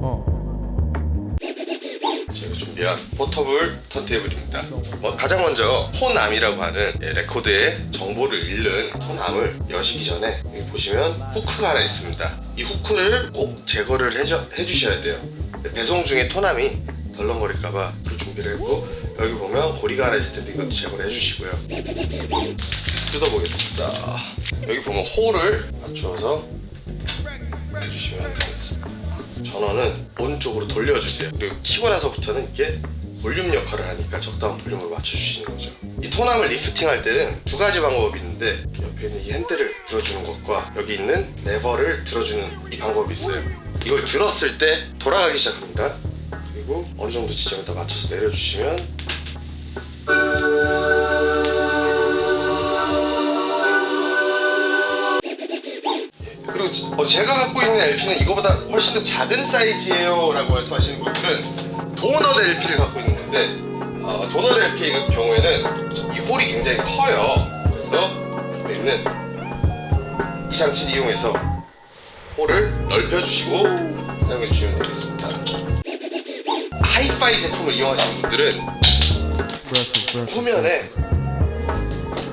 어. 제가 준비한 포터블 턴테이블입니다. 어, 가장 먼저 호남이라고 하는 예, 레코드의 정보를 잃는 호남을 여시기 전에 여기 보시면 후크가 하나 있습니다. 이 후크를 꼭 제거를 해줘, 해주셔야 돼요. 배송 중에 토남이 덜렁거릴까봐 그 준비를 했고 여기 보면 고리가 하나 있을 텐데 이것도 제거를 해주시고요. 뜯어보겠습니다. 여기 보면 호를 맞추어서 해주시면 되겠습니다. 전원은 오른쪽으로 돌려주세요. 그리고 키고 나서부터는 이게 볼륨 역할을 하니까 적당한 볼륨을 맞춰주시는 거죠. 이 톤암을 리프팅 할 때는 두 가지 방법이 있는데 옆에 있는 이 핸들을 들어주는 것과 여기 있는 레버를 들어주는 이 방법이 있어요. 이걸 들었을 때 돌아가기 시작합니다. 그리고 어느 정도 지점에 다 맞춰서 내려주시면 그리고 지- 어, 제가 갖고 있는 LP는 이거보다 훨씬 더 작은 사이즈예요 라고 말씀하시는 분들은 도넛 LP를 갖고 있는 건데 어, 도넛 LP의 그 경우에는 이 홀이 굉장히 커요. 그래서 있는 이 장치를 이용해서 홀을 넓혀주시고 사용해 주시면 되겠습니다. 하이파이 제품을 이용하시는 분들은 후면에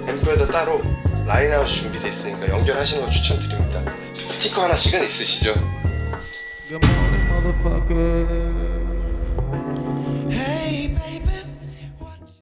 앰프에다 따로 라인아웃이 준비되어 있으니까 연결하시는 거 추천드립니다. 스티커 하나씩은 있으시죠?